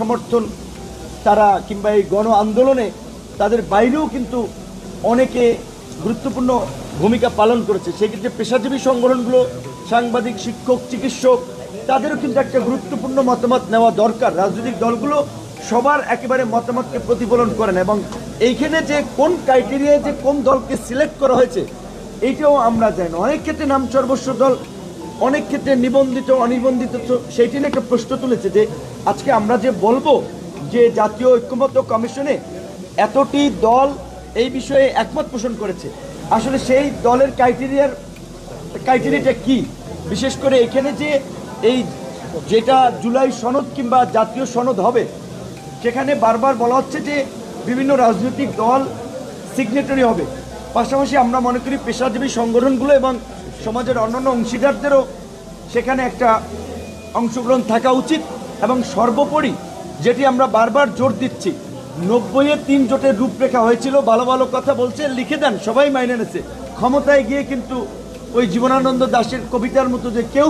সমর্থন তারা কিংবা এই গণ আন্দোলনে তাদের বাইরেও কিন্তু অনেকে গুরুত্বপূর্ণ ভূমিকা পালন করেছে সেক্ষেত্রে পেশাজীবী সংগঠনগুলো, সাংবাদিক, শিক্ষক, চিকিৎসক, তাদেরও কিন্তু একটা গুরুত্বপূর্ণ মতামত নেওয়া দরকার রাজনৈতিক দলগুলো সবার একেবারে মতামতকে প্রতিফলন করেন এবং এইখানে যে কোন ক্রাইটেরিয়ায় যে কোন দলকে সিলেক্ট করা হয়েছে এইটাও আমরা জানি। অনেক ক্ষেত্রে নাম সর্বস্ব দল অনেক ক্ষেত্রে নিবন্ধিত, অনিবন্ধিত সেইটি নিয়ে একটা প্রশ্ন তুলেছে যে আজকে আমরা যে বলব যে জাতীয় ঐক্যমত্য কমিশনে এতটি দল এই বিষয়ে একমত পোষণ করেছে। আসলে সেই দলের ক্রাইটেরিয়ার, ক্রাইটেরিয়াটা কি? বিশেষ করে এখানে যে এই যেটা জুলাই সনদ কিংবা জাতীয় সনদ হবে, সেখানে বারবার বলা হচ্ছে যে বিভিন্ন রাজনৈতিক দল সিগনেটারি হবে। পাশাপাশি আমরা মনে করি পেশাজীবী সংগঠনগুলো এবং সমাজের অন্যান্য অংশীদারদেরও সেখানে একটা অংশগ্রহণ থাকা উচিত এবং সর্বোপরি যেটি আমরা বারবার জোর দিচ্ছি, নব্বইয়ে তিন জোটের রূপরেখা হয়েছিল, ভালো ভালো কথা বলছে, লিখে দেন, সবাই মাইনে নেছে ক্ষমতায় গিয়ে কিন্তু ওই জীবনানন্দ দাসের কবিতার মতো যে কেউ